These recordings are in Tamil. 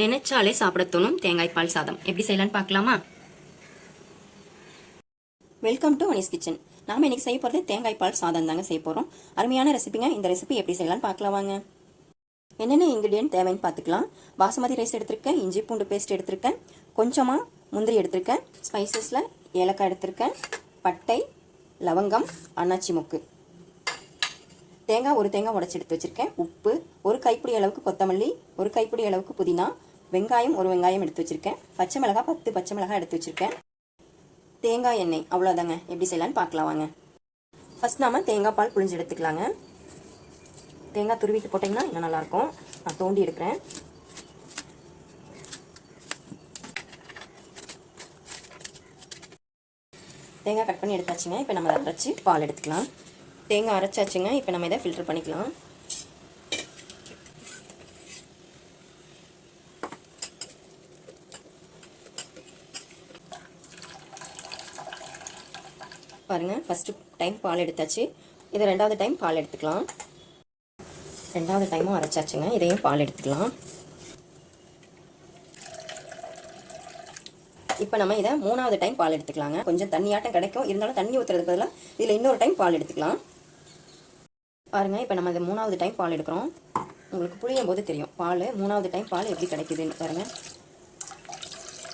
நினைச்சாலே சாப்பிட தோணும். தேங்காய் பால் சாதம். எப்படி செய்யலான்னு பார்க்கலாமா? வெல்கம் டு அனிஸ் கிச்சன் நாம இன்னைக்கு செய்ய போகிறது தேங்காய் பால் சாதம் தாங்க செய்ய போகிறோம் அருமையான ரெசிபிங்க இந்த ரெசிபி எப்படி செய்யலாம்னு பார்க்கலாம் வாங்க. என்னென்ன இன்க்ரீடியன்ட் தேவைன்னு பார்த்துக்கலாம். பாசுமதி ரைஸ் எடுத்திருக்கேன். இஞ்சி பூண்டு பேஸ்ட் எடுத்திருக்கேன். கொஞ்சமாக முந்திரி எடுத்திருக்கேன். ஸ்பைசஸில் ஏலக்காய் எடுத்திருக்கேன். பட்டை லவங்கம் அன்னாச்சி முக்கு. தேங்காய் ஒரு தேங்காய் உடச்சி எடுத்து வச்சுருக்கேன். உப்பு ஒரு கைப்பிடி அளவுக்கு கொத்தமல்லி ஒரு கைப்பிடி அளவுக்கு புதினா வெங்காயம் ஒரு வெங்காயம் எடுத்து வச்சுருக்கேன். பச்சை மிளகாய் பத்து பச்சை மிளகாய் எடுத்து வச்சுருக்கேன். தேங்காய் எண்ணெய் அவ்வளோதாங்க எப்படி செய்யலான்னு பார்க்கலாம் வாங்க. ஃபஸ்ட் நாம் தேங்காய் பால் புழிஞ்சு எடுத்துக்கலாங்க. தேங்காய் துருவிட்டு போட்டிங்கன்னா இன்னும் நல்லாயிருக்கும். நான் தோண்டி எடுக்கிறேன். தேங்காய் கட் பண்ணி எடுத்தாச்சுங்க. இப்போ நம்ம அதை அரைச்சி பால் எடுத்துக்கலாம். தேங்காய் அரைச்சாச்சுங்க. இப்போ நம்ம இதை ஃபில்டர் பண்ணிக்கலாம். பாருங்கள் ஃபஸ்ட்டு டைம் பால் எடுத்தாச்சு. இது ரெண்டாவது டைம் பால் எடுத்துக்கலாம். ரெண்டாவது டைமும் அரைச்சாச்சுங்க. இதையும் பால் எடுத்துக்கலாம். இப்போ நம்ம இதை மூணாவது டைம் பால் எடுத்துக்கலாங்க. கொஞ்சம் தண்ணியாட்டம் கிடைக்கும். இருந்தாலும் தண்ணி ஊற்றுறதுக்கு பதிலாக இதில் இன்னொரு டைம் பால் எடுத்துக்கலாம். பாருங்கள் இப்போ நம்ம இதை மூணாவது டைம் பால் எடுக்கிறோம். உங்களுக்கு புளியும் போது தெரியும். பால் மூணாவது டைம் பால் எப்படி கிடைக்குதுன்னு பாருங்கள்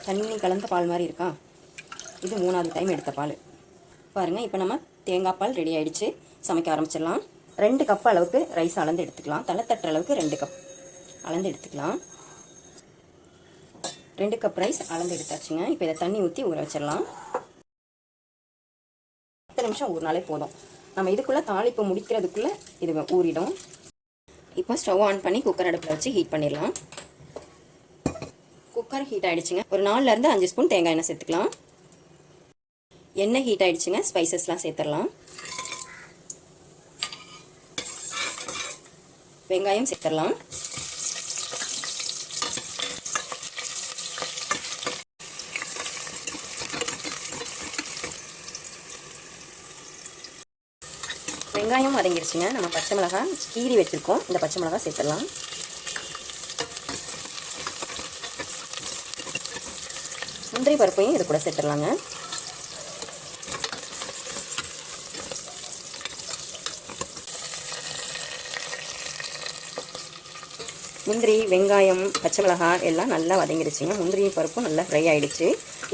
தண்ணி கலந்த பால் மாதிரி இருக்கா? இது மூணாவது டைம் எடுத்த பால். பாருங்கள் இப்போ நம்ம தேங்காய் பால் ரெடி ஆகிடுச்சு சமைக்க ஆரம்பிச்சிடலாம். ரெண்டு கப் அளவுக்கு ரைஸ் அளந்து எடுத்துக்கலாம். தலை தட்டுற அளவுக்கு ரெண்டு கப் அளந்து எடுத்துக்கலாம். ரெண்டு கப் ரைஸ் அளந்து எடுத்தாச்சுங்க. இப்போ இதை தண்ணி ஊற்றி ஊற வச்சிடலாம். பத்து நிமிஷம் ஊறினாலே போதும். நம்ம இதுக்குள்ளே தாளிப்பு முடிக்கிறதுக்குள்ளே இது ஊறிடும். இப்போ ஸ்டவ் ஆன் பண்ணி குக்கர் அடுப்பில் வச்சு ஹீட் பண்ணிடலாம். குக்கர் ஹீட் ஆகிடுச்சிங்க ஒரு நாலுலேருந்து அஞ்சு ஸ்பூன் தேங்காய் எண்ணெய் சேர்த்துக்கலாம். எண்ணெய் ஹீட் ஆகிடுச்சிங்க ஸ்பைசஸ்லாம் சேர்த்துடலாம். வெங்காயம் சேர்த்துடலாம். வெங்காயம் வதங்கிடுச்சுங்க நம்ம பச்சை மிளகாய் கீரி வச்சுருக்கோம். இந்த பச்சை மிளகாய் சேர்த்துடலாம். முந்திரி பருப்பையும் இது கூட சேர்த்துடலாங்க. முந்திரி வெங்காயம் பச்சை மிளகாய் எல்லாம் நல்லா வதங்கிடுச்சுங்க. முந்திரி பருப்பும் நல்லா ஃப்ரை ஆகிடுச்சு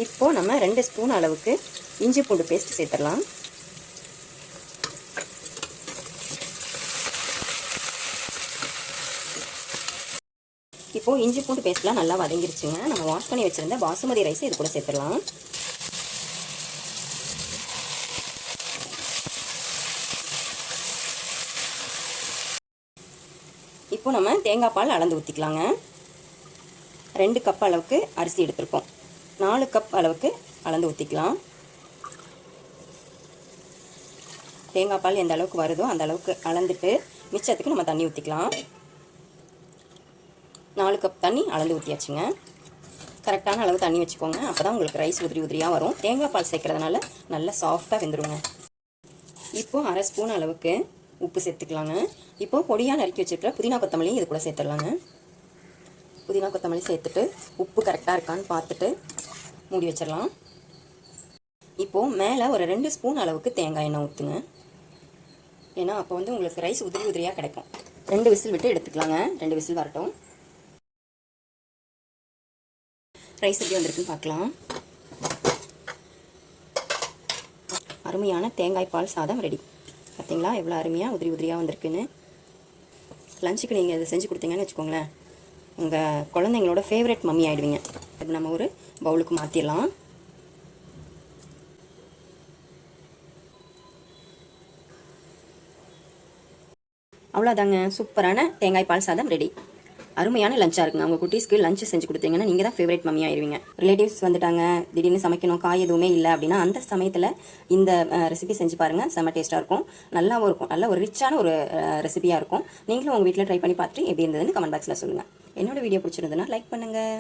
இப்போது நம்ம ரெண்டு ஸ்பூன் அளவுக்கு இஞ்சி பூண்டு பேஸ்ட் சேர்த்துடலாம். இப்போது இஞ்சி பூண்டு பேஸ்ட்லாம் நல்லா வதங்கிருச்சுங்க. நம்ம வாஷ் பண்ணி வச்சுருந்த பாசுமதி ரைஸ் இது கூட சேர்த்துடலாம். இப்போ நம்ம தேங்காய் பால் அளந்து ஊற்றிக்கலாங்க ரெண்டு கப் அளவுக்கு அரிசி எடுத்திருக்கோம். நாலு கப் அளவுக்கு அளந்து ஊற்றிக்கலாம் தேங்காய் பால் எந்த அளவுக்கு வருதோ அந்த அளவுக்கு அளந்துட்டு மிச்சத்துக்கு நம்ம தண்ணி ஊற்றிக்கலாம் நாலு கப் தண்ணி அளந்து ஊற்றியாச்சுங்க கரெக்டான அளவு தண்ணி வச்சுக்கோங்க. அப்போ தான் உங்களுக்கு ரைஸ் உதிரி உதிரியாக வரும். தேங்காய் பால் சேர்க்கறதுனால நல்லா சாஃப்டாக வெந்துருங்க. இப்போது அரை ஸ்பூன் அளவுக்கு உப்பு சேர்த்துக்கலாங்க. இப்போ பொடியாக நறுக்கி வச்சுருக்கிற புதினா கொத்தமல்லியும் இது கூட சேர்த்துடலாங்க. புதினா கொத்தமல்லி சேர்த்துட்டு உப்பு கரெக்டாக இருக்கான்னு பார்த்துட்டு மூடி வச்சிடலாம். இப்போது மேலே ஒரு ரெண்டு ஸ்பூன் அளவுக்கு தேங்காய் எண்ணெய் ஊற்றுங்க ஏன்னா அப்போ வந்து உங்களுக்கு ரைஸ் உதிரி உதிரியாக கிடைக்கும். ரெண்டு விசில் விட்டு எடுத்துக்கலாங்க. ரெண்டு விசில் வரட்டும். ரைஸ் எப்படி வந்திருக்குன்னு பார்க்கலாம். அருமையான தேங்காய் பால் சாதம் ரெடி பார்த்தீங்களா எவ்வளோ அருமையாக உதிரி உதிரியாக வந்திருக்குன்னு. லஞ்சுக்கு நீங்கள் இதை செஞ்சு கொடுத்தீங்கன்னு வச்சுக்கோங்களேன். உங்கள் குழந்தைங்களோட ஃபேவரட் மம்மி ஆகிடுவீங்க அது நம்ம ஒரு பவுலுக்கு மாற்றிடலாம் அவ்வளோதாங்க சூப்பரான தேங்காய் பால் சாதம் ரெடி அருமையான லஞ்சாக இருக்குங்க. உங்கள் குட்டீஸ்க்கு லஞ்ச் செஞ்சு கொடுத்தீங்கன்னா நீங்கள் தான் ஃபேவரட் மம்மி ஆயிடுவீங்க ரிலேட்டிவ்ஸ் வந்துட்டாங்க திடீர்னு சமைக்கணும் காய் எதுவுமே இல்லை அப்படின்னா அந்த சமயத்தில் இந்த ரெசிபி செஞ்சு பாருங்கள் செம்ம டேஸ்ட்டாக இருக்கும். நல்லாவும் இருக்கும். நல்ல ஒரு ரிச்சான ஒரு ரெசிபியாக இருக்கும். நீங்களும் உங்கள் வீட்டில் ட்ரை பண்ணி பார்த்துட்டு எப்படி இருந்ததுன்னு கமெண்ட் பாக்ஸில் சொல்லுங்கள் என்னோட வீடியோ பிடிச்சிருந்ததுன்னா லைக் பண்ணுங்கள்